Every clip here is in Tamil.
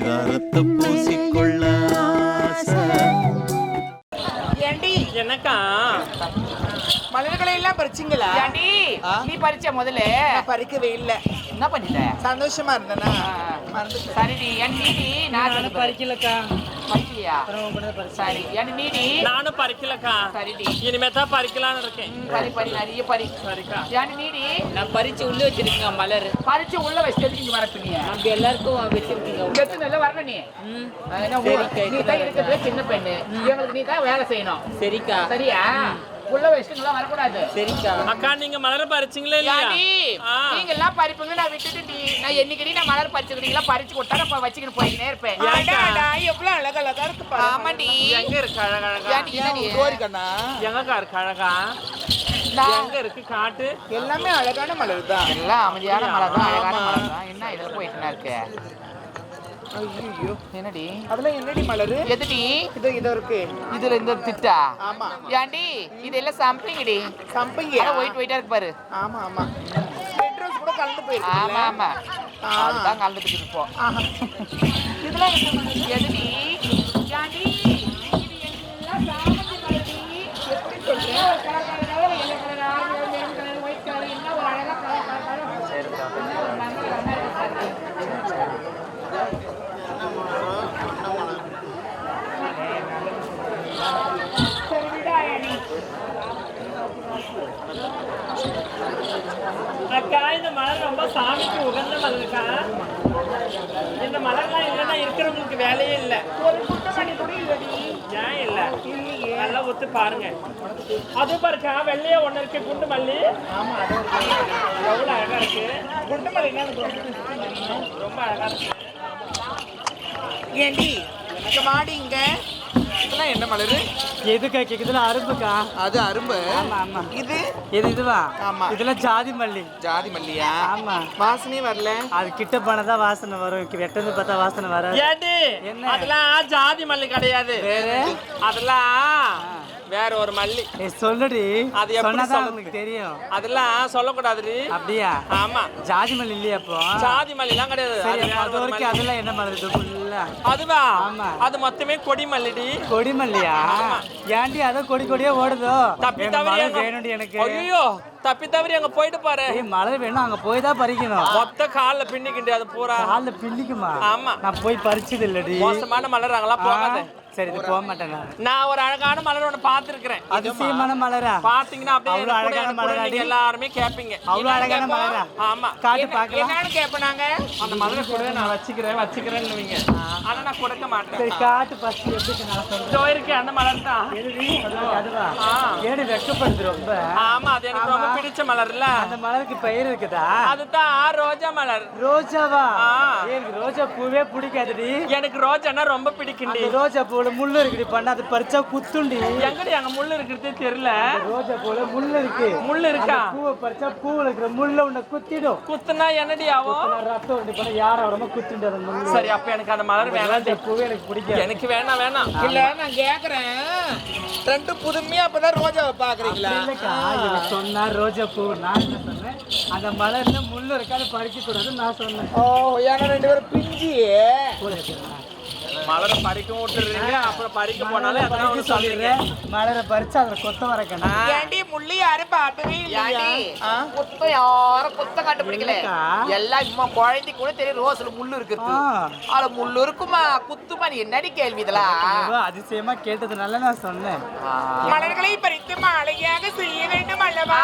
பரிதாரத்தை பூசிக்கொள்ள என்னக்கா? மலர்களை எல்லாம் பறிச்சிங்களா? ஏண்டி? நீ பறிச்ச முதல்ல. பறிக்கவே இல்ல. என்ன பண்ணிட்ட? சந்தோஷமா இருந்தேனா? சரிடி. என் நான் பறிக்கலக்கா. சரி என் நீடி நானும் பறிக்கலக்கா. சரிடி. இனிமே தான் பறிக்கலாம்னு இருக்கேன். பறி பறி நிறைய பறி. சரிக்கா. என் நீடி நான் பறிச்சு உள்ள வச்சிருக்கேன் மலர். பறிச்சு உள்ள வச்சு இங்க வரப்பினிய நம்ம எல்லாருக்கும் வச்சிருக்கீங்க. எத்தனை நல்லா வரணும் நீ தான் இருக்கிறதுல சின்ன பெண்ணு. இவங்களுக்கு நீ தான் வேலை செய்யணும். சரிக்கா. சரியா? உள்ள நல்லா வரக்கூடாது. சரிக்கா. அக்கா நீங்க மலர பறிச்சீங்களா இல்லையா. நீங்க எல்லாம் பறிப்புங்க நான் விட்டுட்டு நீ நான் என்னைக்கடி நான் மலர் பறிச்சுக்கிறீங்களா பறிச்சு கொடுத்தா நான் வச்சுக்கிட்டு போயிட்டே இருப்பேன். எவ்வளவு அழகா அழகா இருக்கு. ஆமாடி. எங்க இருக்கு என்னடி? கோரிக்கண்ணா? எங்கக்கா இருக்கு அழகா? எங்க இருக்கு காட்டு? எல்லாமே அழகான மலர் தான். எல்லாம் அமைதியான மலர் தான் அழகான மலர் தான். என்ன இதுல போயிட்டு இருக்கு? ஐயோ என்னடி? அதெல்லாம் என்னடி மலரு? எதுடி? இது இது இருக்கு. இதுல இந்த திட்டா? ஆமா. ஏண்டி இதெல்லாம் சம்பிங்கடி. சம்பங்கி. அட ஒயிட் ஒயிட்டா இருக்கு பாரு. ஆமா ஆமா. ரெட் ரோஸ் கூட கலந்து போயிருக்கு ஆமா ஆமா. அதுதான் கலந்துட்டு இருப்போம். இதெல்லாம்? எதுடி? ஏண்டி இது எல்லாம் சாமந்தி மலர்டி. எப்படி சொல்ற? ஒரு colour colour colour, yellow colour, orange colour, green colour, white colour, என்ன ஒரு அழகா கலர் கலர் கலர். என்ன ஒரு மங்கள கலரா இருக்கு பாரு. சரி விடா ஏண்டி. அக்கா இந்த மலர் ரொம்ப சாமிக்கு இந்த மலர்லாம் இல்லைன்னா இருக்கிறவங்களுக்கு வேலையே இல்லை. ஒரு குட்டமணி கூட இல்லடி ஏன் இல்லை? நல்லா ஒத்து பாருங்க. அது பாருக்கா வெள்ளையா ஒண்ணு இருக்கு குண்டு மல்லி எவ்வளவு அழகா இருக்கு. குண்டு மல்லின்னா எனக்கு ரொம்ப அழகா இருக்கு. ஏண்டி எனக்கு மாடி இதெல்லாம் என்ன மலரு? எதுக்கா கேக்குதுல அரும்புக்கா? அது அரும்பு. ஆமா ஆமா. இது? இது இதுவா? ஆமா. இதெல்லாம் ஜாதி மல்லி. ஜாதி மல்லியா? ஆமா. வாசனையே வரல. அது கிட்ட போனதான் வாசனை வரும். வெட்டது பார்த்தா வாசனை வராது. ஏண்டி? என்ன? அதெல்லாம் ஜாதி மல்லி கிடையாது. வேற? அதெல்லாம் வேற ஒரு மல்லி. சொல்லுடி. அது எப்படி சொன்னாதான்? உனக்கு தெரியும். அதெல்லாம் சொல்லக்கூடாதுடி. அப்படியா? ஆமா. ஜாதி மல்லி இல்லையா அப்போ ஜாதி மல்லிலாம் கிடையாது. சரி அது அப்ப வேற அது ஒரு வரைக்கும் மல்லி. அதெல்லாம் என்ன மலர் ஃபுல்லா அதுவா? ஆமா. அது மொத்தமே கொடி மல்லிடி. கொடி மல்லியா. ஏன்டி அதோ கொடி கொடியா ஓடுதோ? தப்பி தவறி வேணும்டி எனக்கு. ஐயோ தப்பி தவறி அங்க போயிட்டு பாரு. மலர் வேணும் அங்க போய் தான் பறிக்கணும். மொத்த கால்ல பின்னிக்கிண்டு அது பூரா. காலில் பின்னிக்குமா? ஆமா. நான் போய் பறிச்சது இல்லடி. மோசமான மலர் அங்கெல்லாம் போகாத. சரி இது போக மாட்டேன் நான். ஒரு அழகான மலர் ஒண்ணு பாத்துருக்கிறேன் அதிசயமான மலரா? பாத்தீங்கன்னா அப்படியே கூட, அழகான? நீங்க எல்லாருமே கேப்பீங்க. அவ்வளவு அழகான மலரா? ஆமா. காட்டு பார்க்கலாம். என்னன்னு கேட்போம் நாங்க அந்த மலரை கூட நான் வச்சுக்கிறேன் வச்சுக்கிறேன்னுவீங்க. ஆனா நான் கொடுக்க மாட்டேன். சரி காட்டு ஃபர்ஸ்ட் எப்படி நான் இருக்கு அந்த மலர் தான். எழுதி அதுவா. ஏடு வெக்கப்படுது ரொம்ப? ஆமா அது எனக்கு ரொம்ப பிடிச்ச மலர்ல. அந்த மலருக்கு பெயர் இருக்குதா? அதுதான் ரோஜா மலர். ரோஜாவா? எனக்கு ரோஜா பூவே பிடிக்காதுடி. எனக்கு ரோஜானா ரொம்ப பிடிக்கும்டி. அந்த ரோஜா பூல முள்ளு இருக்குடி பண்ண அது பறிச்சா குத்துண்டி. எங்கடி அங்க முள்ளு இருக்கிறதே தெரியல? ரோஜா பூல முள்ளு இருக்கு. முள்ளு இருக்கா? அந்த பூவை பறிச்சா பூவுல இருக்கிற முள்ள உன்னை குத்திடும். குத்துனா என்னடி ஆகும்? ரத்தம் வந்து பண்ண யாரும் வரமா அந்த முள்ளு? சரி அப்ப எனக்கு அந்த மலர் வேணாம். ரோஜா பூவே எனக்கு பிடிக்காது. எனக்கு வேணாம் வேணாம். இல்ல நான் கேக்குறேன். ரெண்டு புதுமையா அப்பதான் ரோஜாவை பாக்குறீங்களா? சொன்னா ரோஜா பூ நான் என்ன சொன்னேன்? அந்த மலர்ல முள்ளு இருக்கு அதை பறிக்க கூடாதுன்னு நான் சொன்னேன். ஓ ஏன்னா ரெண்டு பேரும் பிஞ்சி? மலரை பறிக்க விட்டுறீங்க. அப்புறம் பறிக்க போனாலே அதான் ஒண்ணு சொல்லிடுறேன். மலரை பறிச்சு அதுல கொத்த வரக்கணும். ஏண்டி முள்ளி யாரும் பார்த்ததே இல்லையா? யாண்டி ஆ? குத்தம் யாரும் குத்தம் கண்டுபிடிக்கல. எல்லாம் சும்மா குழந்தை கூட தெரியும். ரோஸ்ல முள்ளு இருக்குது அதுல முள்ளு இருக்குமா? குத்துமா? நீ என்னடி கேள்வி இதெல்லாம் அதிசயமா கேட்டதுனால நான் சொன்னேன். மலர்களை பறித்து மாலையாக செய்ய வேண்டும் அல்லவா?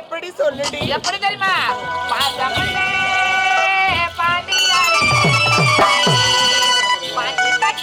எப்படி சொல்லுடி? எப்படி தெரியுமா? பாசமல்லே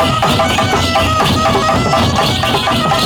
Thank you.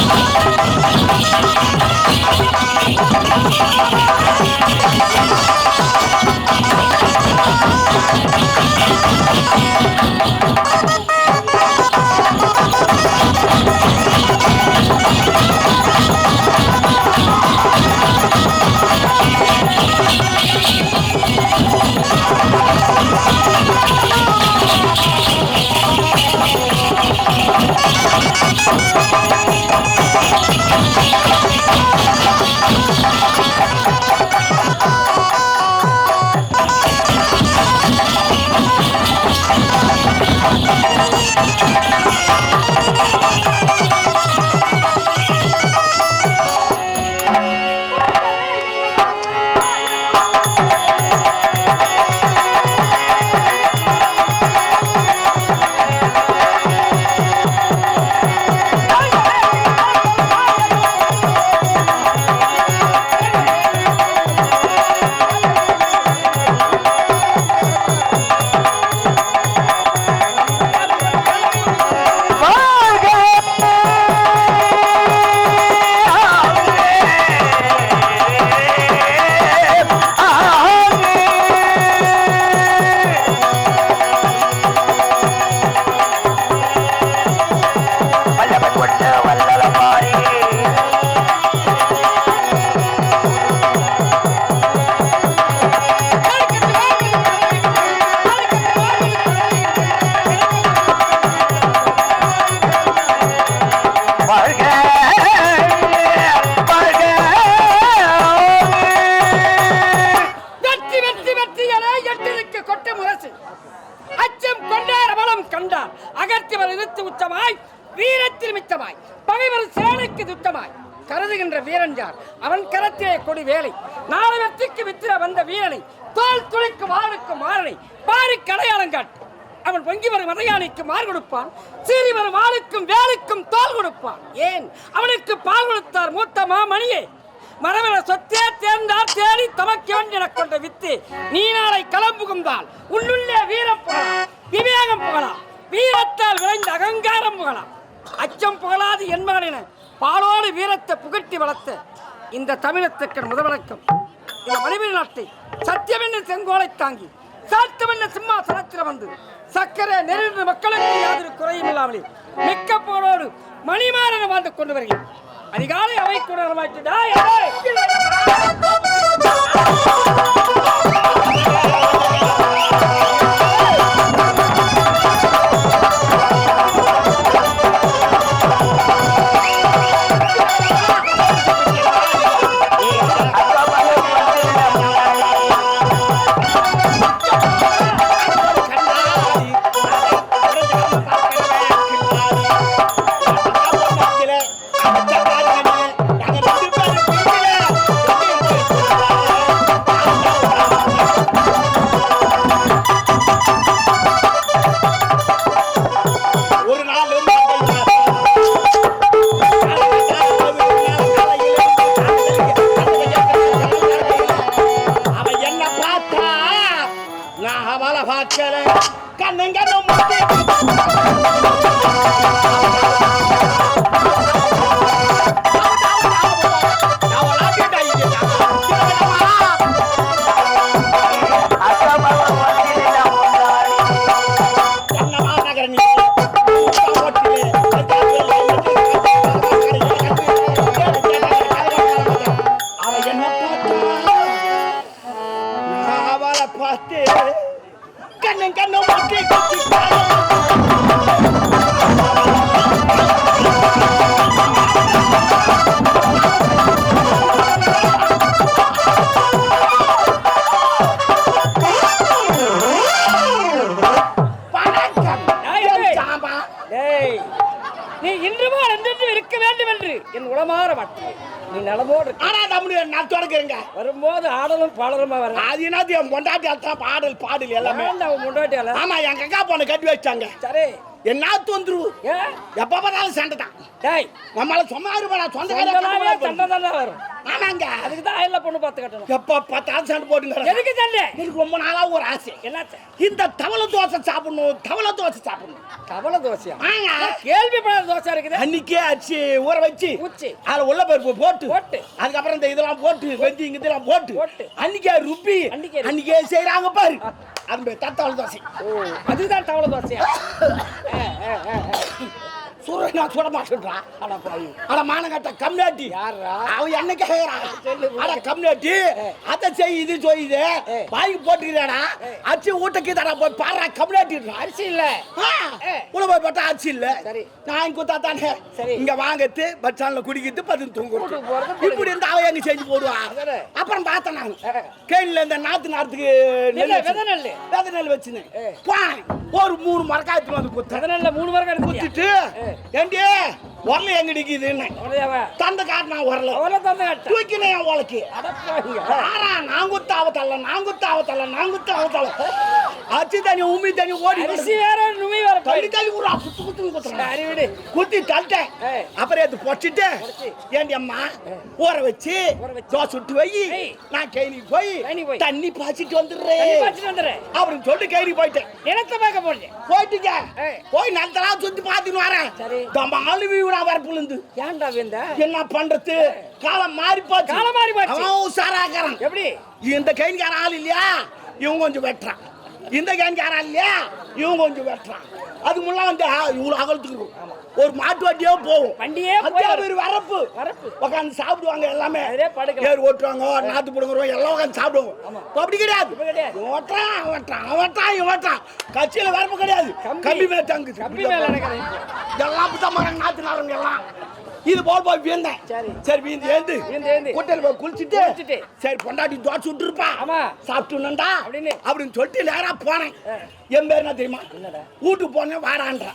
இழுத்து வீரத்தில் மித்தமாய் பகைவர் சேனைக்கு துத்தமாய். கருதுகின்ற வீரன் யார்? அவன் கரத்திலே கொடி வேலை. நாலு வித்திர வந்த வீரனை தோல் துளைக்கு வாளுக்கு மாறனை பாரி கடையாளம் காட்டு. அவன் பொங்கி வரும் மதையானைக்கு மார் கொடுப்பான் சீறி வரும் வாளுக்கும் வேலுக்கும் தோல் கொடுப்பான். ஏன்? அவனுக்கு பால் கொடுத்தார் மூத்த மாமணியே. மரவர சொத்தே தேர்ந்தார் தேடி தமக்கு வேண்டிய கொண்ட வித்து நீ நாளை களம் புகுந்தால் உள்ளுள்ளே வீரம் போகலாம் விவேகம் போகலாம் வீரத்தால் விளைந்த அகங்காரம் புகழாம். அச்சம் புகழாது என்பவன் பாலோடு வீரத்தை புகட்டி வளர்த்த இந்த தமிழத்துக்கு முதவணக்கம். இந்த மணிவீர நாட்டை சத்தியமென்ற செங்கோலை தாங்கி சாத்தமென்ற சிம்மாசனத்தில் வந்து சக்கரை நெருங்கிற மக்களுக்கு யாதொரு குறையும் இல்லாமலே மிக்க போரோடு மணிமாறன் வாழ்ந்து கொண்டு வருகிறேன். அதிகாலை அவை கூட நீ இன்று போல் என்றென்று இருக்க வேண்டும் என்று என் உளமாற மாட்டேன் நீ நலமோடு. ஆனா நம்முடைய நான் தொடங்குறேங்க வரும்போது ஆடலும் பாடலுமா வர அது என்னது என் பொண்டாட்டி அத்தான் பாடல் பாடல் எல்லாமே? அவன் முன்னாடியால ஆமா எங்க அக்கா பொண்ணு கட்டி வச்சாங்க. சரி. என்ன தொந்தரவு எப்ப பார்த்தாலும் சண்டை தான். டேய். நம்மள சும்மா இருப்பா சண்டை சொந்த தானே வரும். ஆமாங்க. அதுக்கு தான் ஆயில பொண்ணு பார்த்து கட்டணும். எப்ப பார்த்தாலும் சண்டை போட்டுங்க எதுக்கு சண்டை? எனக்கு ரொம்ப நாளா ஒரு ஆசை. என்னாச்சு? இந்த தவளை தோசை சாப்பிடணும் தவளை தோசை சாப்பிடணும். கவலை தோசையா? கேள்விப்படாத தோசை இருக்குது. அன்னைக்கே அரிசி ஊற வச்சு ஊச்சி. அதுல உள்ள பருப்பு போட்டு போட்டு. அதுக்கப்புறம் இந்த இதெல்லாம் போட்டு வெந்தி இங்க இதெல்லாம் போட்டு போட்டு. அன்னைக்கே ருப்பி அன்னைக்கே. அன்னைக்கே செய்யறாங்க பாரு. அந்த தத்தவளை தோசை. ஓ அதுதான் தவளை தோசையா? ஆ, ஆ, ஆ, ஆ. சுர போய். நான் சுட மாட்டேன்றா அட பாவி அட மானகட்ட கம்னாட்டி? அவன் என்ன கேக்குறான் அட கம்னாட்டி அத செய் இது செய்யுது வாங்கி போட்டுக்கிறாடா அரிசி ஊட்டக்கு தடா போய் பாடுறா கம்னாட்டின்றா? அரிசி இல்ல. உள்ள போய் பார்த்தா அரிசி இல்ல. நான் குத்தா தானே. இங்க வாங்கத்து ஸ்டாண்ட்ல குடிக்கிட்டு பதில் தூங்குறது. இப்படி இருந்தா அவன் எங்க செஞ்சு போடுவா. அப்புறம் பார்த்தேன் நான். கேணில இந்த நாத்து நாத்துக்கு வச்சு- விதை நெல்லு. விதை நெல் வச்சுனேன். ஒரு மூணு மரக்காயத்து வந்து குத்த அதனால மூணு எடுத்துட்டியா? குத்திட்டு ஏண்டி உரல எங்க நிக்குதுன்னு? தந்த காட்டினா உரல அவ்வளவு தந்து காட்டு. தூக்கினேன் என் உலக்கு. ஆறா நான் குத்த அவத்தல்ல நான் குத்த நான் அவத்தல்ல அச்சு தண்ணி உமி தண்ணி ஓடி அரிசி வேற நுமி வேற போயிடுச்சு. தள்ளி விடுறா குத்து குத்து குத்துறா சரி விடு குத்தி தள்ளிட்டேன். அப்புறம் பொச்சிட்டு பொரிச்சு. ஏண்டி அம்மா ஊற வச்சு. தோசை சுட்டு வை. நான் கைனிக்கு போய். தண்ணி பாய்ச்சிட்டு தண்ணி வந்துடுறேன். அப்படின்னு சொல்லிட்டு கைனிக்கு போயிட்டேன் நிலத்தை பார்க்க போறீங்க போயிட்டுங்க. போய் நிலத்தெல்லாம் சுத்தி பார்த்துன்னு வரேன் சரி. தம்மாலு வீடா வரப்புலேருந்து ஏன்டா வேந்த? என்ன பண்றது? காலம் மாறி போச்சு காலம் மாறி போச்சு. அவன் உஷாராக்காரன் எப்படி? இந்த கைனிக்கார ஆள் இல்லையா? இவன் கொஞ்சம் வெட்டுறான். இந்த கைனிக்கார ஆள் இல்லையா? இவன் கொஞ்சம் வெட்டுறான் அது முன்ன வந்து ஆ, இவ்வளவு அகலத்துக்கு. ஒரு மாட்டு வண்டியோ போகும். வண்டியே. பேர் வரப்பு. வரப்பு. உட்காந்து சாப்பிடுவாங்க எல்லாமே. ஏர் ஓட்டுவாங்க நாத்து பிடுங்குறவங்க எல்லாம் உட்காந்து சாப்பிடுவாங்க. அப்படி கிடையாது. அவன் வெட்டுறான் இவன் வெட்டுறான் கட்சியில வரப்பு கிடையாது. கம்பி. தங்கு கம்பி மேல அப்படித்தான் மரம் நாத்து நாரங்க எல்லாம். இது போல் போய் வீழ்ந்தேன் சரி. சரி வீந்து ஏந்து. குட்டையில போய் குளிச்சுட்டு. சரி பொண்டாட்டி தோசை விட்டுருப்பா. ஆமா. சாப்பிட்டுனண்டா அப்படின்னு. அப்படின்னு சொல்லிட்டு நேரா போனேன். என் பேர் என்ன தெரியுமா? வீட்டுக்கு போனேன் வாடான்றா.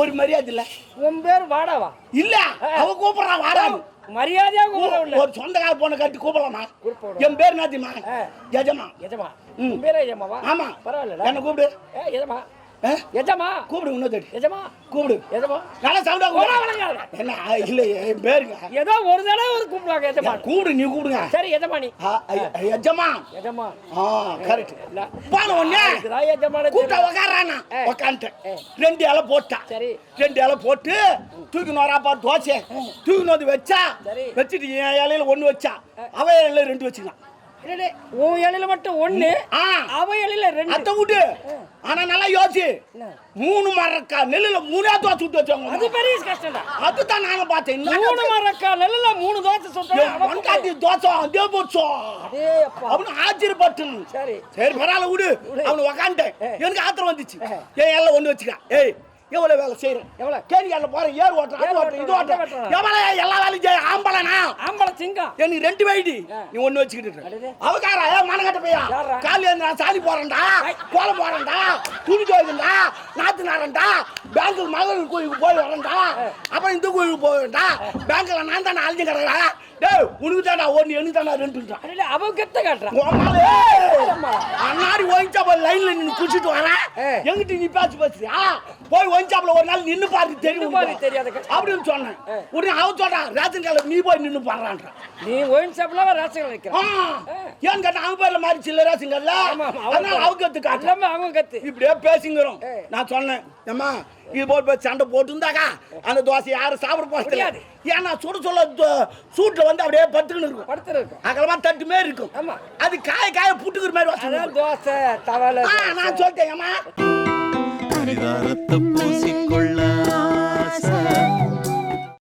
ஒரு மரியாதை இல்ல. உன் பேர் வாடாவா? இல்ல அவ கூப்பிடுறான் வாடான்னு. மரியாதையா கூப்பிட உள்ள ஒரு சொந்தக்கார பொண்ணை கட்டி கூப்பிடலாமா? கூப்பிடு. என் பேர் என்ன தெரியுமா. எஜமா எஜமா. உன் பேரே எஜமாவா ஆமா. பரவாயில்ல என்ன கூப்பிடு? எஜமா? எஜமா. கூப்பிடு இன்னொரு எஜமா. கூப்பிடு. எஜமா. நல்லா சவுண்டா போடா, கூப்பிடு. என்ன இல்ல என் பேருங்க. ஏதோ ஒரு தடவை ஒரு கூப்பிடுவாங்க எஜமா. கூப்பிடு நீ கூப்பிடுங்க. சரி ஐ- ஐ- எஜமா. எஜமா. ஆ கரெக்ட் உடனே இதுதான் எஜமான கூப்பிட்டா உக்காரானா. உக்காந்துட்டேன். ரெண்டு இலை போட்டான் சரி. ரெண்டு இலை போட்டு தூக்கி நோராப்பா தோசை. தூக்கி வந்து வச்சா சரி. வச்சுட்டு என் இலையில ஒண்ணு வச்சா. அவ இலையில ரெண்டு வச்சுக்கலாம் உன் இலையில மட்டும் ஒண்ணு ஆ. அவ இலையில ரெண்டு. அத்தை விட்டு. ஆனா நல்லா யோசி? மூணு மரக்கா நெல்லுல மூணே தோசை சுட்டு அது வச்சவங்க பெரிய கஷ்டம்டா அதுதான் நானும் பார்த்தேன். மூணு மரக்கா நெல்லுல மூணு தோசை சுட்டா பொண்டாட்டி தோசை அதே போச்சோ? அடே அப்பா. அவனு ஆச்சரியப்பட்டு. சரி. சரி பரவாயில்ல விடு. அவனு உக்காந்துட்டேன். எனக்கு ஆத்திரம் வந்துச்சு. ஏ. ஏன் எல்லாம் ஒண்ணு வச்சுக்க. ஏய் எவ்வளவு வேலை செய்யறேன்? எவ்வளவு? கேணிக்கால போறேன் ஏர் ஓட்டுறேன் அது ஓட்டுறேன் இது ஓட்டுறேன். எவ்வளவு எல்லா வேலையும் செய்ய ஆம்பளனா? ஆம்பளை சிங்கம். எனக்கு ரெண்டு வைடி. நீ ஒண்ணு வச்சுக்கிட்டு. அவகாரா? ஏன் மனக்கட்ட பையா இருந்து நான் சாணி போறேன்டா கோலம் போறேன்டா துணி துவைக்கண்டா நாத்து நாரண்டா பேங்க்கு மகளிர் கோயிலுக்கு போய் வரேன்டா அப்புறம் இந்த கோயிலுக்கு போவேன்டா. பேங்க்ல நான் தானே அழிஞ்சு கிடக்குறேன். டேய் உனக்கு ஒன்று எனக்கு தாண்டா ரெண்டுன்றான் அவ கெத்த காட்டுறான் உம்மாலே, அண்ணாடி ஒயின்சாப்ப லைன்ல நின்னு குடிச்சிட்டு வரேன். எங்கிட்ட நீ பேச்சு பேசுறியா? போய் ஒயின்சாப்ல ஒரு நாள் நின்னு பாரு தெரியும் பாரு. தெரியாத. அப்படின்னு சொன்னேன். உடனே அவன் சொல்றான் ரேஷன் கார்டுல நீ போய் நின்னு பாடுறான்றான் நீ ஒயின் ஷாப்ல ரசங்கள் ஆ, வைக்கிறான் ஏன் கேட்டா அவன் பேர்ல மாதிரி சில்ல ரேஷன் கார்டுல அவன் அதனால. அவங்க கத்து காட்டு அவங்க கத்து. இப்படியே பேசிங்கிறோம். நான் சொன்னேன் ஏம்மா இது போல் போய் சண்டை போட்டுருந்தாக்கா அந்த தோசை யாரும் சாப்பிட போறது முடியாது. ஏன்னா சுட சொல்ல சூட்ல வந்து அப்படியே பத்துக்கின்னு இருக்கும். படுத்துட்டு இருக்கும். அகலமா தட்டு மாரி இருக்கும். ஆமா. அது காய காய புட்டுக்கிற மாதிரி இருக்கும். தோசை தவளை நான் சொல்லிட்டேன் ஏம்மா. பரிதாரத்தை பூசிக்கொள்ள